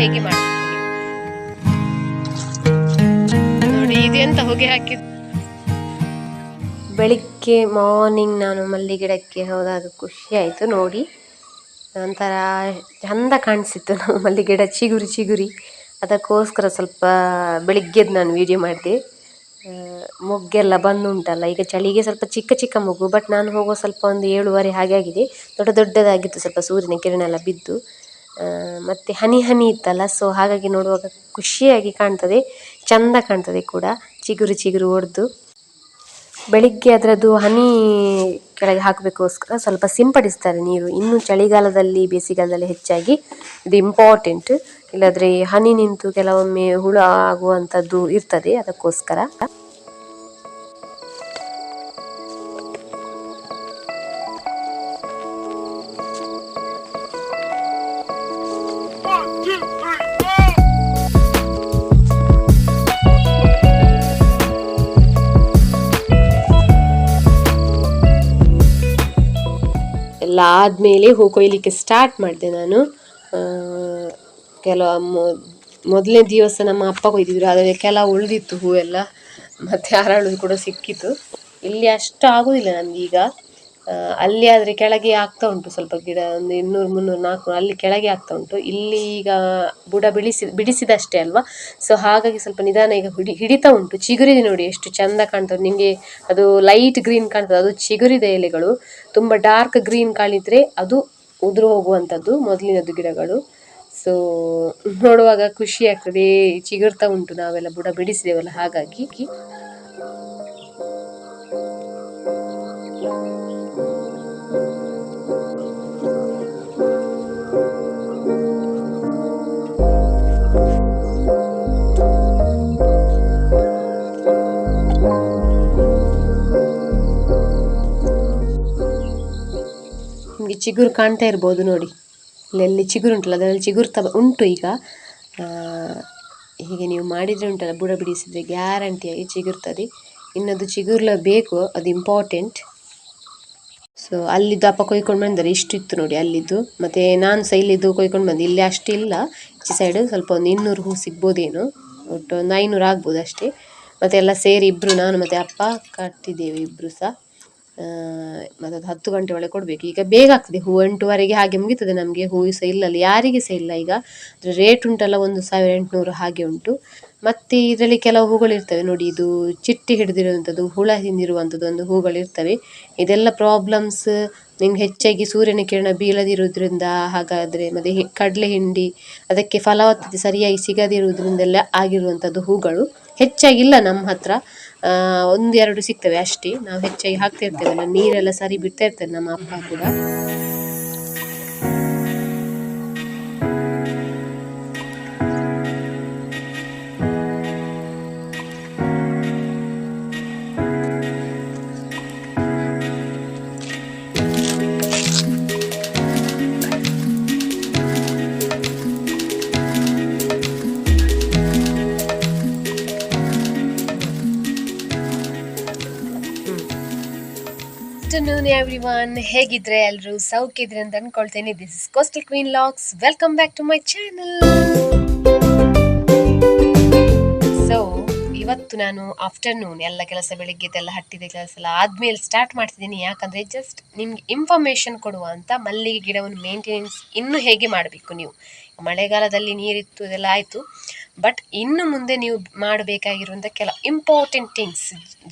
ಹೇಗೆ ಇದೆಂತ ಹೊಗೆ ಬೆಳಿಗ್ಗೆ ಮಾರ್ನಿಂಗ್ ನಾನು ಮಲ್ಲಿ ಗಿಡಕ್ಕೆ ಹೋದಾಗ ಖುಷಿ ಆಯಿತು, ನೋಡಿ. ನಂತರ ಚಂದ ಕಾಣಿಸಿತ್ತು ನಾವು ಮಲ್ಲಿ ಗಿಡ ಚಿಗುರಿ ಚಿಗುರಿ. ಅದಕ್ಕೋಸ್ಕರ ಸ್ವಲ್ಪ ಬೆಳಿಗ್ಗೆದ್ದು ನಾನು ವಿಡಿಯೋ ಮಾಡಿದೆ. ಮೊಗ್ಗೆಲ್ಲ ಬಂದುಂಟಲ್ಲ, ಈಗ ಚಳಿಗೆ ಸ್ವಲ್ಪ ಚಿಕ್ಕ ಚಿಕ್ಕ ಮಗು ಬಟ್ ನಾನು ಹೋಗೋ ಸ್ವಲ್ಪ ಒಂದು ಏಳುವರೆ ಹಾಗೆ ಆಗಿದೆ. ದೊಡ್ಡ ದೊಡ್ಡದಾಗಿತ್ತು, ಸ್ವಲ್ಪ ಸೂರ್ಯನ ಕಿರಣ ಎಲ್ಲ ಬಿದ್ದು. ಮತ್ತೆ ಹನಿ ಹನಿ ಇತ್ತಲ್ಲ ಸೊ ಹಾಗಾಗಿ ನೋಡುವಾಗ ಖುಷಿಯಾಗಿ ಕಾಣ್ತದೆ, ಚಂದ ಕಾಣ್ತದೆ ಕೂಡ, ಚಿಗುರು ಚಿಗುರು ಒಡೆದು. ಬೆಳಿಗ್ಗೆ ಅದರದ್ದು ಹನಿ ಕೆಳಗೆ ಹಾಕಬೇಕೋಸ್ಕರ ಸ್ವಲ್ಪ ಸಿಂಪಡಿಸ್ತಾರೆ ನೀರು. ಇನ್ನು ಚಳಿಗಾಲದಲ್ಲಿ, ಬೇಸಿಗೆಗಾಲದಲ್ಲಿ ಹೆಚ್ಚಾಗಿ ಇದು ಇಂಪಾರ್ಟೆಂಟ್ ಇಲ್ಲದ್ರೆ ಹನಿ ನಿಂತು ಕೆಲವೊಮ್ಮೆ ಹುಳ ಆಗುವಂಥದ್ದು ಇರ್ತದೆ ಅದಕ್ಕೋಸ್ಕರ. ಎಲ್ಲ ಆದಮೇಲೆ ಹೂ ಕೊಯ್ಲಿಕ್ಕೆ ಸ್ಟಾರ್ಟ್ ಮಾಡಿದೆ ನಾನು. ಕೆಲವು ಮೊದಲನೇ ದಿವಸ ನಮ್ಮ ಅಪ್ಪ ಕೊಯ್ದಿದ್ರು, ಆದರೆ ಕೆಲವು ಉಳಿದಿತ್ತು ಹೂವೆಲ್ಲ. ಮತ್ತೆ ಅರಳು ಕೂಡ ಸಿಕ್ಕಿತು. ಇಲ್ಲಿ ಅಷ್ಟು ಆಗೋದಿಲ್ಲ ನಮಗೀಗ ಅಲ್ಲಿ ಆದರೆ ಕೆಳಗೆ ಆಗ್ತಾ ಉಂಟು ಸ್ವಲ್ಪ ಗಿಡ, ಒಂದು ಇನ್ನೂರು, ಮುನ್ನೂರು, ನಾಲ್ಕು, ಅಲ್ಲಿ ಕೆಳಗೆ ಆಗ್ತಾ ಉಂಟು. ಇಲ್ಲಿ ಈಗ ಬುಡ ಬಿಡಿಸಿ ಬಿಡಿಸಿದಷ್ಟೇ ಅಲ್ವಾ? ಸೊ ಹಾಗಾಗಿ ಸ್ವಲ್ಪ ನಿಧಾನ ಈಗ ಹಿಡಿ, ಹಿಡಿತಾ ಉಂಟು. ಚಿಗುರಿದೆ ನೋಡಿ ಎಷ್ಟು ಚಂದ ಕಾಣ್ತದೆ. ನಿಮಗೆ ಅದು ಲೈಟ್ ಗ್ರೀನ್ ಕಾಣ್ತದೆ. ಅದು ಚಿಗುರಿದ ಎಲೆಗಳು. ತುಂಬ ಡಾರ್ಕ್ ಗ್ರೀನ್ ಕಾಣಿದ್ರೆ ಅದು ಉದುರು ಹೋಗುವಂಥದ್ದು ಮೊದಲಿನದ್ದು ಗಿಡಗಳು. ಸೊ ನೋಡುವಾಗ ಖುಷಿ ಆಗ್ತದೆ. ಚಿಗುರ್ತಾ ಉಂಟು ನಾವೆಲ್ಲ ಬುಡ ಬಿಡಿಸಿದೆವಲ್ಲ ಹಾಗಾಗಿ. ಚಿಗುರು ಕಾಣ್ತಾ ಇರ್ಬೋದು ನೋಡಿ. ಇಲ್ಲೆಲ್ಲಿ ಚಿಗುರು ಉಂಟಲ್ಲ, ಅದರಲ್ಲಿ ಚಿಗುರು ತ ಉಂಟು ಈಗ. ಹೀಗೆ ನೀವು ಮಾಡಿದರೆ ಉಂಟಲ್ಲ, ಬುಡ ಬಿಡಿಸಿದರೆ ಗ್ಯಾರಂಟಿಯಾಗಿ ಚಿಗುರ್ತದೆ. ಇನ್ನದು ಚಿಗುರ್ಲೇಬೇಕು ಅದು ಇಂಪಾರ್ಟೆಂಟ್ ಸೊ ಅಲ್ಲಿದ್ದು ಅಪ್ಪ ಕೊಯ್ಕೊಂಡು ಬಂದರೆ ಇಷ್ಟಿತ್ತು ನೋಡಿ ಅಲ್ಲಿದ್ದು. ಮತ್ತು ನಾನು ಸಹ ಇಲ್ಲಿದ್ದು ಕೊಯ್ಕೊಂಡು ಬಂದೆ. ಇಲ್ಲಿ ಅಷ್ಟಿಲ್ಲ ಈಚೆ ಸೈಡ್ ಸ್ವಲ್ಪ ಒಂದು ಇನ್ನೂರು ಹೂ ಸಿಗ್ಬೋದೇನು. ಒಟ್ಟು ಒಂದು ಐನೂರು ಆಗ್ಬೋದು ಅಷ್ಟೇ. ಮತ್ತು ಎಲ್ಲ ಸೇರಿ ಇಬ್ಬರು ನಾನು ಮತ್ತು ಅಪ್ಪ, ಕಟ್ಟಿದ್ದೇವೆ ಇಬ್ಬರು ಸಹ. ಮತ್ತು ಅದು ಹತ್ತು ಗಂಟೆ ಒಳಗೆ ಕೊಡಬೇಕು. ಈಗ ಬೇಗ ಆಗ್ತದೆ. ಹೂ ಎಂಟುವರೆಗೆ ಹಾಗೆ ಮುಗೀತದೆ ನಮಗೆ. ಹೂವು ಸಹ ಇಲ್ಲಲ್ಲ ಯಾರಿಗೆ ಸಹ ಇಲ್ಲ. ಈಗ ಅದ್ರ ರೇಟ್ ಉಂಟಲ್ಲ, ಒಂದು ಸಾವಿರ ಎಂಟುನೂರು ಹಾಗೆ ಉಂಟು. ಮತ್ತೆ ಇದರಲ್ಲಿ ಕೆಲವು ಹೂಗಳು ಇರ್ತವೆ. ನೋಡಿ, ಇದು ಚಿಟ್ಟಿ ಹಿಡಿದಿರುವಂಥದ್ದು ಹುಳ ಹಿಂದಿರುವಂಥದ್ದು ಒಂದು ಹೂಗಳು ಇರ್ತವೆ. ಇದೆಲ್ಲ ಪ್ರಾಬ್ಲಮ್ಸ್ ನಿಮ್ಗೆ ಹೆಚ್ಚಾಗಿ ಸೂರ್ಯನ ಕಿರಣ ಬೀಳದಿರುವುದರಿಂದ ಹಾಗಾದರೆ ಮತ್ತೆ ಕಡಲೆ ಹಿಂಡಿ, ಅದಕ್ಕೆ ಫಲವತ್ತತೆ ಸರಿಯಾಗಿ ಸಿಗದಿರುವುದರಿಂದೆಲ್ಲ ಆಗಿರುವಂಥದ್ದು ಹೂಗಳು. ಹೆಚ್ಚಾಗಿಲ್ಲ ನಮ್ಮ ಹತ್ರ. ಒಂದೆರಡು ಸಿಗ್ತವೆ ಅಷ್ಟೇ. ನಾವು ಹೆಚ್ಚಾಗಿ ಹಾಕ್ತಾ ಇರ್ತೇವಲ್ಲ ನೀರೆಲ್ಲ ಸರಿ ಬಿಡ್ತಾ ಇರ್ತಾರೆ ನಮ್ಮ ಅಪ್ಪ ಕೂಡ. ಆಫ್ಟರ್ನೂನ್ ಎವ್ರಿ ಒನ್ ಹೇಗಿದ್ರೆ ಎಲ್ಲರೂ ಸೌಖ್ಯ ಅಂತ ಅನ್ಕೊಳ್ತೇನೆ. This is coastal queen locks welcome back to my channel so ಇವತ್ತು ನಾನು ಆಫ್ಟರ್ನೂನ್ ಎಲ್ಲ ಕೆಲಸ ಬೆಳಿಗ್ಗೆದೆಲ್ಲ ಹಟ್ಟಿದ, ಕೆಲಸ ಎಲ್ಲ ಆದ್ಮೇಲೆ ಸ್ಟಾರ್ಟ್ ಮಾಡ್ತಿದ್ದೀನಿ. ಯಾಕಂದ್ರೆ ಜಸ್ಟ್ ನಿಮ್ಗೆ ಇನ್ಫಾರ್ಮೇಶನ್ ಕೊಡುವ ಅಂತ ಮಲ್ಲಿಗೆ ಗಿಡವನ್ನು ಮೇಂಟೆನೆನ್ಸ್ ಇನ್ನು ಹೇಗೆ ಮಾಡಬೇಕು ನೀವು? ಮಳೆಗಾಲದಲ್ಲಿ ನೀರಿತ್ತು, ಇದೆಲ್ಲ ಆಯಿತು. ಬಟ್ ಇನ್ನು ಮುಂದೆ ನೀವು ಮಾಡಬೇಕಾಗಿರುವಂಥ ಕೆಲ ಇಂಪಾರ್ಟೆಂಟ್ ಥಿಂಗ್ಸ್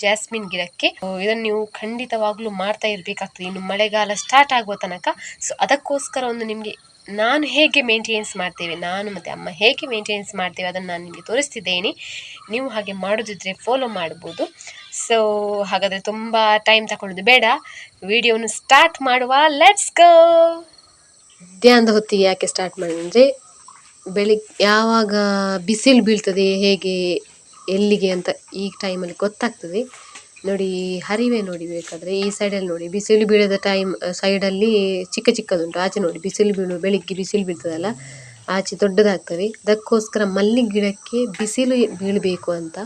ಜಾಸ್ಮಿನ್ ಗಿಡಕ್ಕೆ. ಇದನ್ನು ನೀವು ಖಂಡಿತವಾಗ್ಲೂ ಮಾಡ್ತಾ ಇರಬೇಕಾಗ್ತದೆ. ಇನ್ನು ಮಳೆಗಾಲ ಸ್ಟಾರ್ಟ್ ಆಗುವ ತನಕ. ಸೊ ಅದಕ್ಕೋಸ್ಕರ ಒಂದು ನಿಮಗೆ ನಾನು ಹೇಗೆ ಮೇಂಟೆನೆನ್ಸ್ ಮಾಡ್ತೇವೆ, ನಾನು ಮತ್ತು ಅಮ್ಮ ಹೇಗೆ ಮೇಂಟೆನೆನ್ಸ್ ಮಾಡ್ತೇವೆ ಅದನ್ನು ನಾನು ನಿಮಗೆ ತೋರಿಸ್ತಿದ್ದೇನೆ. ನೀವು ಹಾಗೆ ಮಾಡೋದಿದ್ರೆ ಫಾಲೋ ಮಾಡ್ಬೋದು. ಸೊ ಹಾಗಾದರೆ ತುಂಬ ಟೈಮ್ ತಗೊಳ್ಳೋದು ಬೇಡ. ವಿಡಿಯೋನು ಸ್ಟಾರ್ಟ್ ಮಾಡುವ. ಲೆಟ್ಸ್ ಗೋ ಮಧ್ಯಾಹ್ನದ ಹೊತ್ತಿಗೆ ಯಾಕೆ ಸ್ಟಾರ್ಟ್ ಮಾಡಿದ್ರೆ ಬೆಳಿಗ್ಗೆ ಯಾವಾಗ ಬಿಸಿಲು ಬೀಳ್ತದೆ, ಹೇಗೆ, ಎಲ್ಲಿಗೆ ಅಂತ ಈ ಟೈಮಲ್ಲಿ ಗೊತ್ತಾಗ್ತದೆ. ನೋಡಿ, ಹರಿವೆ ನೋಡಿ ಬೇಕಾದರೆ ಈ ಸೈಡಲ್ಲಿ ನೋಡಿ, ಬಿಸಿಲು ಬೀಳದ ಟೈಮ್ ಸೈಡಲ್ಲಿ ಚಿಕ್ಕ ಚಿಕ್ಕದುಂಟು. ಆಚೆ ನೋಡಿ, ಬಿಸಿಲು ಬೀಳು, ಬೆಳಿಗ್ಗೆ ಬಿಸಿಲು ಬೀಳ್ತದಲ್ಲ, ಆಚೆ ದೊಡ್ಡದಾಗ್ತವೆ ಅದಕ್ಕೋಸ್ಕರ ಮಲ್ಲಿಗೆ ಗಿಡಕ್ಕೆ ಬಿಸಿಲು ಬೀಳಬೇಕು ಅಂತ.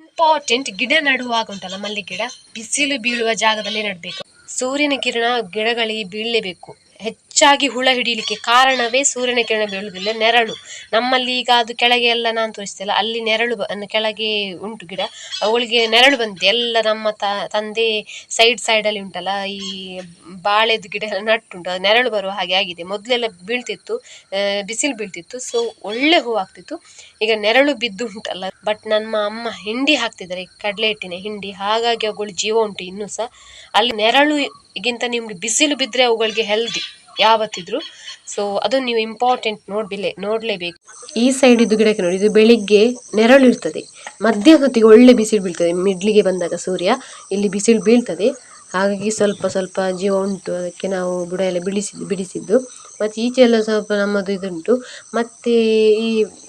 ಇಂಪಾರ್ಟೆಂಟ್ ಗಿಡ ನೆಡುವಾಗ ಉಂಟಲ್ಲ ಮಲ್ಲಿಗೆ ಗಿಡ ಬಿಸಿಲು ಬೀಳುವ ಜಾಗದಲ್ಲಿ ನೆಡಬೇಕು. ಸೂರ್ಯನ ಕಿರಣ ಗಿಡಗಳಿಗೆ ಬೀಳಲೇಬೇಕು. ಹೆಚ್ಚು ಹೆಚ್ಚಾಗಿ ಹುಳ ಹಿಡಿಯಲಿಕ್ಕೆ ಕಾರಣವೇ ಸೂರ್ಯನ ಕಿರಣ ಬೀಳುವುದಿಲ್ಲ, ನೆರಳು. ನಮ್ಮಲ್ಲಿ ಈಗ ಅದು ಕೆಳಗೆ ಎಲ್ಲ ನಾನು ತೋರಿಸ್ತಿಲ್ಲ. ಅಲ್ಲಿ ನೆರಳು ಬ- ಕೆಳಗೆ ಉಂಟು ಗಿಡ. ಅವುಗಳಿಗೆ ನೆರಳು ಬಂದಿದೆ. ಎಲ್ಲ ನಮ್ಮ ತ, ತಂದೆ ಸೈಡ್ ಸೈಡಲ್ಲಿ ಉಂಟಲ್ಲ, ಈ ಬಾಳೆದು ಗಿಡ ಎಲ್ಲ ನಟ್ಟುಂಟು. ಅದು ನೆರಳು ಬರುವ ಹಾಗೆ ಆಗಿದೆ. ಮೊದಲೆಲ್ಲ ಬೀಳ್ತಿತ್ತು ಬಿಸಿಲು ಬೀಳ್ತಿತ್ತು. ಸೊ ಒಳ್ಳೆ ಹೂ ಆಗ್ತಿತ್ತು. ಈಗ ನೆರಳು ಬಿದ್ದು ಉಂಟಲ್ಲ ಬಟ್ ನಮ್ಮ ಅಮ್ಮ ಹಿಂಡಿ ಹಾಕ್ತಿದ್ದಾರೆ, ಕಡಲೆ ಹಿಟ್ಟಿನ ಹಿಂಡಿ. ಹಾಗಾಗಿ ಅವುಗಳು ಜೀವ ಉಂಟು ಇನ್ನೂ ಸಹ ಅಲ್ಲಿ ನೆರಳು ನೆರಳುಗಿಂತ ನಿಮ್ಗೆ ಬಿಸಿಲು ಬಿದ್ದರೆ ಅವುಗಳಿಗೆ ಹೆಲ್ದಿ ಯಾವತ್ತಿದ್ರು. ಸೊ ಅದು ನೀವು ಇಂಪಾರ್ಟೆಂಟ್ ನೋಡ್ಬಿಲೆ, ನೋಡಲೇಬೇಕು. ಈ ಸೈಡ್ ಇದು ಗಿಡಕ್ಕೆ ನೋಡಿ, ಇದು ಬೆಳಿಗ್ಗೆ ನೆರಳು ಇರ್ತದೆ ಮಧ್ಯಾಹ್ನ ಹೊತ್ತಿಗೆ ಒಳ್ಳೆ ಬಿಸಿಲು ಬೀಳ್ತದೆ. ಮಿಡ್ಲಿಗೆ ಬಂದಾಗ ಸೂರ್ಯ, ಇಲ್ಲಿ ಬಿಸಿಲು ಬೀಳ್ತದೆ. ಹಾಗಾಗಿ ಸ್ವಲ್ಪ ಸ್ವಲ್ಪ ಜೀವ ಉಂಟು. ಅದಕ್ಕೆ ನಾವು ಬುಡ ಎಲ್ಲ ಬಿಡಿಸಿದ್ದು ಬಿಡಿಸಿದ್ದು. ಮತ್ತು ಈಚೆ ಎಲ್ಲ ಸ್ವಲ್ಪ ನಮ್ಮದು ಇದುಂಟು. ಮತ್ತು ಈ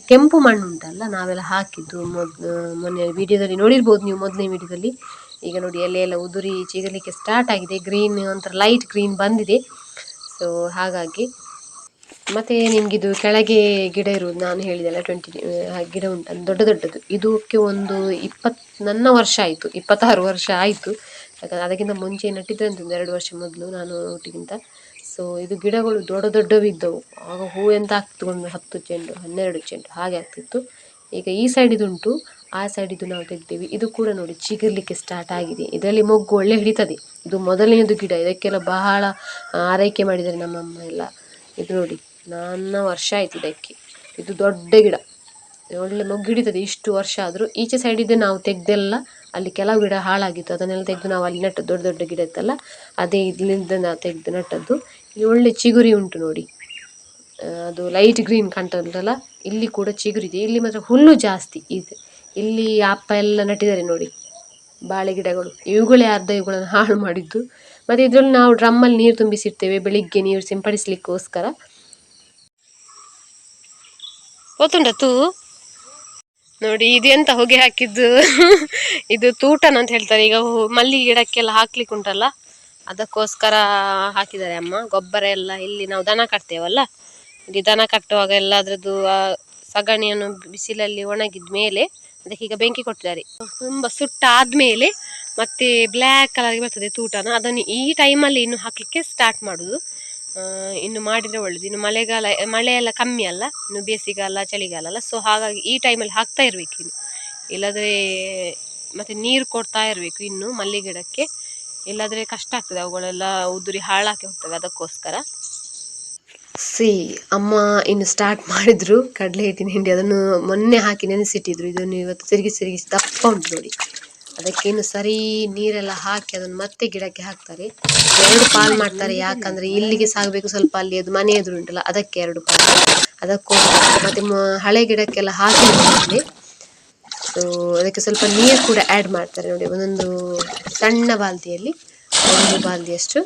ಕೆಂಪು ಮಣ್ಣು ಉಂಟಲ್ಲ, ನಾವೆಲ್ಲ ಹಾಕಿದ್ದು ಮೊದಲು ಮೊನ್ನೆ ವಿಡಿಯೋದಲ್ಲಿ ನೋಡಿರ್ಬೋದು ನೀವು ಮೊದಲನೇ ವಿಡಿಯೋದಲ್ಲಿ. ಈಗ ನೋಡಿ, ಎಲೆ ಎಲ್ಲ ಉದುರಿ ಚಿಗಲಿಕ್ಕೆ ಸ್ಟಾರ್ಟ್ ಆಗಿದೆ. ಗ್ರೀನ್ ಒಂಥರ ಲೈಟ್ ಗ್ರೀನ್ ಬಂದಿದೆ. ಸೊ ಹಾಗಾಗಿ ಮತ್ತು ನಿಮಗಿದು ಕೆಳಗೆ ಗಿಡ ಇರುವುದು ನಾನು ಹೇಳಿದೆಲ್ಲ ಟ್ವೆಂಟಿ ಗಿಡ ಉಂಟು ದೊಡ್ಡ ದೊಡ್ಡದು. ಇದಕ್ಕೆ ಒಂದು ಇಪ್ಪತ್ತು ನನ್ನ ವರ್ಷ ಆಯಿತು, ಇಪ್ಪತ್ತಾರು ವರ್ಷ ಆಯಿತು. ಯಾಕಂದರೆ ಅದಕ್ಕಿಂತ ಮುಂಚೆ ನೆಟ್ಟಿದ್ದೆ ಒಂದು ಎರಡು ವರ್ಷ ಮೊದಲು ನಾನು ಒಟ್ಟಿಗಿಂತ. ಸೊ ಇದು ಗಿಡಗಳು ದೊಡ್ಡ ದೊಡ್ಡವು ಇದ್ದವು ಆಗ ಹೂ ಎಂತ ಆಗ್ತಿತ್ತು? ಒಂದು ಹತ್ತು ಚೆಂಡು, ಹನ್ನೆರಡು ಚೆಂಡು, ಹಾಗೆ ಆಗ್ತಿತ್ತು. ಈಗ ಈ ಸೈಡ್ ಉಂಟು ಆ ಸೈಡ್ ಇದು ನಾವು ತೆಗ್ದೇವೆ ಇದು ಕೂಡ ನೋಡಿ ಚಿಗುರ್ಲಿಕ್ಕೆ ಸ್ಟಾರ್ಟ್ ಆಗಿದೆ. ಇದರಲ್ಲಿ ಮೊಗ್ಗು ಒಳ್ಳೆ ಹಿಡಿತದೆ. ಇದು ಮೊದಲನೇದು ಗಿಡ. ಇದಕ್ಕೆಲ್ಲ ಬಹಳ ಆರೈಕೆ ಮಾಡಿದ್ದಾರೆ ನಮ್ಮಮ್ಮ ಎಲ್ಲ. ಇದು ನೋಡಿ, ನನ್ನ ವರ್ಷ ಆಯ್ತು ಇದಕ್ಕೆ. ಇದು ದೊಡ್ಡ ಗಿಡ. ಒಳ್ಳೆ ಮೊಗ್ಗು ಹಿಡಿತದೆ. ಇಷ್ಟು ವರ್ಷ ಆದರೂ ಈಚೆ ಸೈಡಿದ್ದು ನಾವು ತೆಗ್ದೆಲ್ಲ ಅಲ್ಲಿ ಕೆಲವು ಗಿಡ ಹಾಳಾಗಿತ್ತು. ಅದನ್ನೆಲ್ಲ ತೆಗೆದು ನಾವು ಅಲ್ಲಿ ನೆಟ್ಟು, ದೊಡ್ಡ ದೊಡ್ಡ ಗಿಡ ಇತ್ತಲ್ಲ, ಅದೇ ಇಲ್ಲಿಂದ ನಾವು ತೆಗೆದು ನೆಟ್ಟದ್ದು. ಇಲ್ಲಿ ಒಳ್ಳೆ ಚಿಗುರಿ ಉಂಟು ನೋಡಿ. ಅದು ಲೈಟ್ ಗ್ರೀನ್ ಕಾಣ್ತದಲ್ಲ ಇಲ್ಲಿ ಕೂಡ ಚಿಗುರಿದೆ. ಇಲ್ಲಿ ಮಾತ್ರ ಹುಲ್ಲು ಜಾಸ್ತಿ ಇದೆ. ಇಲ್ಲಿ ಅಪ್ಪ ಎಲ್ಲ ನೆಟ್ಟಿದ್ದಾರೆ ನೋಡಿ. ಬಾಳೆ ಗಿಡಗಳು. ಇವುಗಳೇ ಅರ್ಧ ಇವುಗಳನ್ನು ಹಾಳು ಮಾಡಿದ್ದು. ಮತ್ತು ಇದರಲ್ಲಿ ನಾವು ಡ್ರಮ್ಮಲ್ಲಿ ನೀರು ತುಂಬಿಸಿರ್ತೇವೆ, ಬೆಳಿಗ್ಗೆ ನೀರು ಸಿಂಪಡಿಸಲಿಕ್ಕೋಸ್ಕರ. ಗೊತ್ತುಂಟ ತೂ? ನೋಡಿ, ಇದು ಎಂತ ಹೊಗೆ ಹಾಕಿದ್ದು? ಇದು ತೂಟನ್ ಅಂತ ಹೇಳ್ತಾರೆ. ಈಗ ಮಲ್ಲಿಗೆ ಗಿಡಕ್ಕೆಲ್ಲ ಹಾಕ್ಲಿಕ್ಕೆ ಉಂಟಲ್ಲ ಅದಕ್ಕೋಸ್ಕರ ಹಾಕಿದ್ದಾರೆ ಅಮ್ಮ. ಗೊಬ್ಬರ ಎಲ್ಲ ಇಲ್ಲಿ ನಾವು ದನ ಕಟ್ತೇವಲ್ಲ? ಇಲ್ಲಿ ದನ ಕಟ್ಟುವಾಗ ಎಲ್ಲ ಅದ್ರದ್ದು ಸಗಣಿಯನ್ನು ಬಿಸಿಲಲ್ಲಿ ಒಣಗಿದ ಮೇಲೆ ಅದಕ್ಕೆ ಈಗ ಬೆಂಕಿ ಕೊಟ್ಟಿದ್ದಾರೆ. ತುಂಬ ಸುಟ್ಟಾದ್ಮೇಲೆ ಮತ್ತೆ ಬ್ಲ್ಯಾಕ್ ಕಲರ್ಗೆ ಬರ್ತದೆ ತೂಟನ. ಅದನ್ನು ಈ ಟೈಮಲ್ಲಿ ಇನ್ನು ಹಾಕ್ಲಿಕ್ಕೆ ಸ್ಟಾರ್ಟ್ ಮಾಡುದು. ಇನ್ನು ಮಾಡಿದರೆ ಒಳ್ಳೇದು. ಇನ್ನು ಮಳೆಗಾಲ, ಮಳೆ ಎಲ್ಲ ಕಮ್ಮಿ ಅಲ್ಲ, ಇನ್ನು ಬೇಸಿಗೆಗಾಲ, ಚಳಿಗಾಲ ಅಲ್ಲ. ಸೊ ಹಾಗಾಗಿ ಈ ಟೈಮಲ್ಲಿ ಹಾಕ್ತಾ ಇರಬೇಕು ಇನ್ನು. ಇಲ್ಲದ್ರೆ ಮತ್ತೆ ನೀರು ಕೊಡ್ತಾ ಇರಬೇಕು ಇನ್ನು ಮಲ್ಲಿಗಿಡಕ್ಕೆ. ಇಲ್ಲದ್ರೆ ಕಷ್ಟ ಆಗ್ತದೆ ಅವುಗಳೆಲ್ಲ ಉದುರಿ ಹಾಳಾಕಿ ಹೋಗ್ತವೆ ಅದಕ್ಕೋಸ್ಕರ. ಸಿ, ಅಮ್ಮ ಇನ್ನು ಸ್ಟಾರ್ಟ್ ಮಾಡಿದ್ರು. ಕಡಲೆ ಹಿಟ್ಟಿನ ಹಿಂಡಿ ಅದನ್ನು ಮೊನ್ನೆ ಹಾಕಿ ನೆನೆಸಿಟ್ಟಿದ್ರು. ಇದನ್ನು ಇವತ್ತು ತಿರುಗಿ ತಿರುಗಿಸಿ ದಪ್ಪ ಉಂಟು ನೋಡಿ. ಅದಕ್ಕೆ ಇನ್ನು ಸರಿ ನೀರೆಲ್ಲ ಹಾಕಿ ಅದನ್ನು ಮತ್ತೆ ಗಿಡಕ್ಕೆ ಹಾಕ್ತಾರೆ. ಎರಡು ಪಾಲ್ ಮಾಡ್ತಾರೆ. ಯಾಕಂದ್ರೆ ಇಲ್ಲಿಗೆ ಸಾಗಬೇಕು ಸ್ವಲ್ಪ ಅಲ್ಲಿ ಅದು ಮನೆ ಎದುರು ಉಂಟಲ್ಲ, ಅದಕ್ಕೆ ಎರಡು ಪಾಲ್. ಅದಕ್ಕೂ ಮತ್ತೆ ಹಳೆ ಗಿಡಕ್ಕೆಲ್ಲ ಹಾಕಿ ಸೊ, ಅದಕ್ಕೆ ಸ್ವಲ್ಪ ನೀರು ಕೂಡ ಆ್ಯಡ್ ಮಾಡ್ತಾರೆ ನೋಡಿ. ಒಂದೊಂದು ಸಣ್ಣ ಬಾಲ್ದಿಯಲ್ಲಿ ಒಂದು ಬಾಲ್ದಿಯಷ್ಟು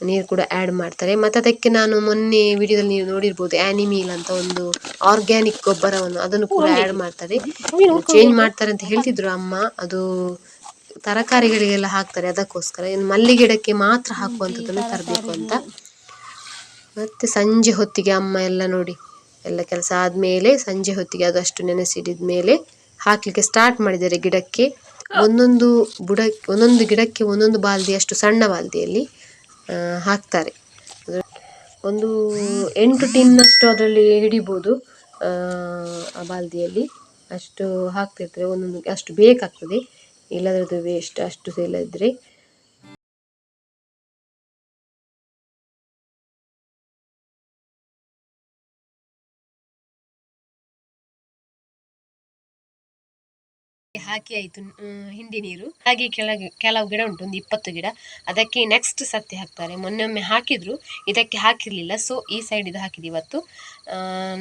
ನೀರು ಕೂಡ ಆ್ಯಡ್ ಮಾಡ್ತಾರೆ. ಮತ್ತು ಅದಕ್ಕೆ ನಾನು ಮೊನ್ನೆ ವಿಡಿಯೋದಲ್ಲಿ ನೀವು ನೋಡಿರ್ಬೋದು ಆ್ಯನಿಮೀಲ್ ಅಂತ ಒಂದು ಆರ್ಗ್ಯಾನಿಕ್ ಗೊಬ್ಬರವನ್ನು ಅದನ್ನು ಕೂಡ ಆ್ಯಡ್ ಮಾಡ್ತಾರೆ. ಚೇಂಜ್ ಮಾಡ್ತಾರೆ ಅಂತ ಹೇಳ್ತಿದ್ರು ಅಮ್ಮ. ಅದು ತರಕಾರಿಗಳಿಗೆಲ್ಲ ಹಾಕ್ತಾರೆ. ಅದಕ್ಕೋಸ್ಕರ ಇನ್ನು ಮಲ್ಲಿಗೆ ಗಿಡಕ್ಕೆ ಮಾತ್ರ ಹಾಕುವಂಥದ್ದನ್ನು ತರಬೇಕು ಅಂತ. ಮತ್ತೆ ಸಂಜೆ ಹೊತ್ತಿಗೆ ಅಮ್ಮ ಎಲ್ಲ ನೋಡಿ. ಎಲ್ಲ ಕೆಲಸ ಆದಮೇಲೆ ಸಂಜೆ ಹೊತ್ತಿಗೆ ಅದಷ್ಟು ನೆನೆಸಿಡಿದ ಮೇಲೆ ಹಾಕಲಿಕ್ಕೆ ಸ್ಟಾರ್ಟ್ ಮಾಡಿದ್ದಾರೆ ಗಿಡಕ್ಕೆ. ಒಂದೊಂದು ಬುಡ ಒಂದೊಂದು ಗಿಡಕ್ಕೆ ಒಂದೊಂದು ಬಾಲ್ದಿ ಅಷ್ಟು ಸಣ್ಣ ಬಾಲ್ದಿಯಲ್ಲಿ. ಹಾಕ್ತಾರೆ. ಒಂದು ಎಂಟು ಟಿನ್ನಷ್ಟು ಅದರಲ್ಲಿ ಹಿಡಿಬೋದು ಆ, ಬಾಲ್ದಿಯಲ್ಲಿ. ಅಷ್ಟು ಹಾಕ್ತಿರ್ತಾರೆ ಒಂದೊಂದು ಅಷ್ಟು ಬೇಕಾಗ್ತದೆ. ಇಲ್ಲದ್ರದ್ದು ವೇಸ್ಟ್ ಅಷ್ಟು ಸಹ ಇಲ್ಲದಿದ್ರೆ ಹಾಕಿ ಆಯಿತು ಹಿಂಡಿ ನೀರು. ಹಾಗೆ ಕೆಳಗೆ, ಕೆಲವು ಗಿಡ ಉಂಟು, ಒಂದು ಇಪ್ಪತ್ತು ಗಿಡ. ಅದಕ್ಕೆ ನೆಕ್ಸ್ಟ್ ಸತಿ ಹಾಕ್ತಾರೆ. ಮೊನ್ನೆ ಒಮ್ಮೆ ಹಾಕಿದ್ರು, ಇದಕ್ಕೆ ಹಾಕಿರಲಿಲ್ಲ. ಸೊ ಈ ಸೈಡ್ ಇದು ಹಾಕಿದೆ ಇವತ್ತು.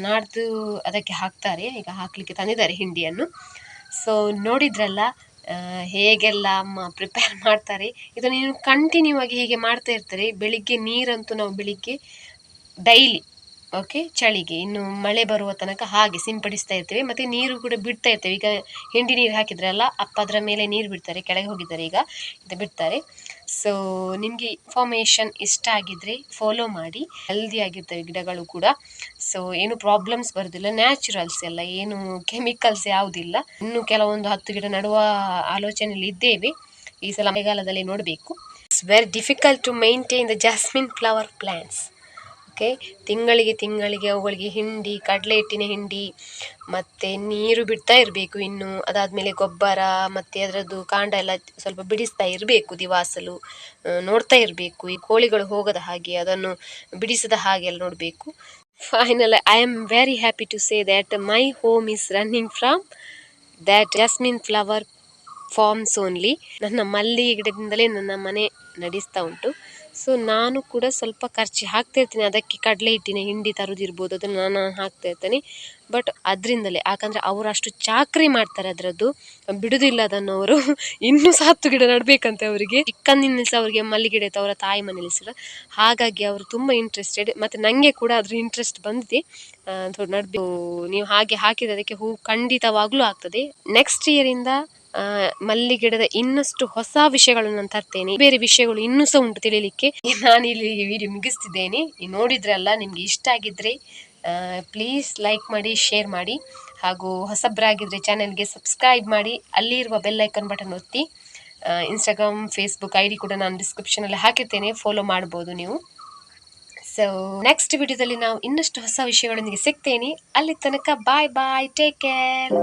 ನಾಡ್ದು ಅದಕ್ಕೆ ಹಾಕ್ತಾರೆ. ಈಗ ಹಾಕಲಿಕ್ಕೆ ತಂದಿದ್ದಾರೆ ಹಿಂಡಿಯನ್ನು. ಸೊ ನೋಡಿದ್ರಲ್ಲ ಹೇಗೆಲ್ಲ ಅಮ್ಮ ಪ್ರಿಪೇರ್ ಮಾಡ್ತಾರೆ. ಇದನ್ನು ನೀನು ಕಂಟಿನ್ಯೂ ಆಗಿ ಹೀಗೆ ಮಾಡ್ತಾ ಇರ್ತಾರೆ. ಬೆಳಿಗ್ಗೆ ನೀರಂತೂ ನಾವು ಬೆಳಿಗ್ಗೆ ಡೈಲಿ ಓಕೆ ಚಳಿಗೆ. ಇನ್ನು ಮಳೆ ಬರುವ ತನಕ ಹಾಗೆ ಸಿಂಪಡಿಸ್ತಾ ಇರ್ತೇವೆ. ಮತ್ತು ನೀರು ಕೂಡ ಬಿಡ್ತಾ ಇರ್ತೇವೆ. ಈಗ ಹಿಂಡಿ ನೀರು ಹಾಕಿದ್ರಲ್ಲ ಅಪ್ಪ ಅದರ ಮೇಲೆ ನೀರು ಬಿಡ್ತಾರೆ, ಕೆಳಗೆ ಹೋಗಿದ್ದಾರೆ ಈಗ. ಇದು ಬಿಡ್ತಾರೆ. ಸೊ ನಿಮಗೆ ಇನ್ಫಾರ್ಮೇಷನ್ ಇಷ್ಟ ಆಗಿದ್ರೆ ಫಾಲೋ ಮಾಡಿ. ಹೆಲ್ದಿ ಆಗಿರ್ತವೆ ಗಿಡಗಳು ಕೂಡ. ಸೊ ಏನು ಪ್ರಾಬ್ಲಮ್ಸ್ ಬರೋದಿಲ್ಲ. ನ್ಯಾಚುರಲ್ಸ್ ಎಲ್ಲ, ಏನು ಕೆಮಿಕಲ್ಸ್ ಯಾವುದಿಲ್ಲ. ಇನ್ನು ಕೆಲವೊಂದು ಹತ್ತು ಗಿಡ ನಡುವ ಆಲೋಚನೆಯಲ್ಲಿ ಇದ್ದೇವೆ. ಈ ಸಲ ಮಳೆಗಾಲದಲ್ಲಿ ನೋಡಬೇಕು. It's very difficult to maintain the jasmine flower plants okay? ತಿಂಗಳಿಗೆ ತಿಂಗಳಿಗೆ ಅವುಗಳಿಗೆ ಹಿಂಡಿ, ಕಡಲೆ ಹಿಟ್ಟಿನ ಹಿಂಡಿ, ಮತ್ತು ನೀರು ಬಿಡ್ತಾ ಇರಬೇಕು ಇನ್ನು. ಅದಾದಮೇಲೆ ಗೊಬ್ಬರ, ಮತ್ತು ಅದರದ್ದು ಕಾಂಡ ಎಲ್ಲ ಸ್ವಲ್ಪ ಬಿಡಿಸ್ತಾ ಇರಬೇಕು ದಿವಾಸಲು. ನೋಡ್ತಾ ಇರಬೇಕು. ಈ ಕೋಳಿಗಳು ಹೋಗದ ಹಾಗೆ ಅದನ್ನು ಬಿಡಿಸದ ಹಾಗೆ ಎಲ್ಲ ನೋಡಬೇಕು. Final I am very happy to say that my home is running from that jasmine flower farms only ನನ್ನ ಮಲ್ಲಿಗೆ ಗಿಡದಿಂದಲೇ ನನ್ನ ಮನೆ ನಡೆಸ್ತಾ ಉಂಟು. ಸೊ ನಾನು ಕೂಡ ಸ್ವಲ್ಪ ಖರ್ಚು ಹಾಕ್ತಿರ್ತೀನಿ. ಅದಕ್ಕೆ ಕಡಲೆ ಹಿಟ್ಟಿನ ಹಿಂಡಿ ತರೋದಿರ್ಬೋದು. ಅದನ್ನು ನಾನು ಹಾಕ್ತಾ ಇರ್ತೇನೆ. ಬಟ್ ಅದರಿಂದಲೇ, ಯಾಕಂದರೆ ಅವರು ಅಷ್ಟು ಚಾಕ್ರಿ ಮಾಡ್ತಾರೆ ಅದರದ್ದು. ಬಿಡೋದಿಲ್ಲ ಅದನ್ನು ಅವರು. ಇನ್ನೂ ಸಾತ್ತು ಗಿಡ ನೆಡಬೇಕಂತೆ ಅವರಿಗೆ. ಚಿಕ್ಕಂದಿನ ಸಹ ಅವರಿಗೆ ಮಲ್ಲಿಗೆ ಇತ್ತು ಅವರ ತಾಯಿ ಮನೇಲಿ ಸಹ ಹಾಗಾಗಿ ಅವರು ತುಂಬ ಇಂಟ್ರೆಸ್ಟೆಡ್ ಮತ್ತು ನನಗೆ ಕೂಡ ಅದ್ರ ಇಂಟ್ರೆಸ್ಟ್ ಬಂದಿದೆ. ನಡ್ದು ನೀವು ಹಾಗೆ ಹಾಕಿದ ಅದಕ್ಕೆ ಹೂ ಖಂಡಿತವಾಗ್ಲೂ ಆಗ್ತದೆ. ನೆಕ್ಸ್ಟ್ ಇಯರಿಂದ ಆ, ಮಲ್ಲಿಗೆ ಗಿಡದ ಇನ್ನಷ್ಟು ಹೊಸ ವಿಷಯಗಳನ್ನು ನಾನು ತರ್ತೇನೆ. ಬೇರೆ ವಿಷಯಗಳು ಇನ್ನೂ ಸಹ ಉಂಟು ತಿಳಿಲಿಕ್ಕೆ. ನಾನು ಇಲ್ಲಿ ವಿಡಿಯೋ ಮುಗಿಸ್ತಿದ್ದೇನೆ. ನೋಡಿದ್ರಲ್ಲ ನಿಮ್ಗೆ ಇಷ್ಟ ಆಗಿದ್ರೆ ಪ್ಲೀಸ್ ಲೈಕ್ ಮಾಡಿ ಶೇರ್ ಮಾಡಿ ಹಾಗೂ ಹೊಸಬ್ರಾಗಿದ್ದರೆ ಚಾನೆಲ್ಗೆ ಸಬ್ಸ್ಕ್ರೈಬ್ ಮಾಡಿ ಅಲ್ಲಿರುವ ಐಕನ್ ಬಟನ್ ಒತ್ತಿ ಇನ್ಸ್ಟಾಗ್ರಾಮ್ ಫೇಸ್ಬುಕ್ ಐ ಡಿ ಕೂಡ ನಾನು ಡಿಸ್ಕ್ರಿಪ್ಷನಲ್ಲಿ ಹಾಕಿರ್ತೇನೆ. ಫಾಲೋ ಮಾಡ್ಬೋದು ನೀವು. ಸೊ ನೆಕ್ಸ್ಟ್ ವಿಡಿಯೋದಲ್ಲಿ ನಾವು ಇನ್ನಷ್ಟು ಹೊಸ ವಿಷಯಗಳೊಂದಿಗೆ ಸಿಗ್ತೇನೆ. ಅಲ್ಲಿ ತನಕ ಬಾಯ್ ಬಾಯ್ ಟೇಕ್ ಕೇರ್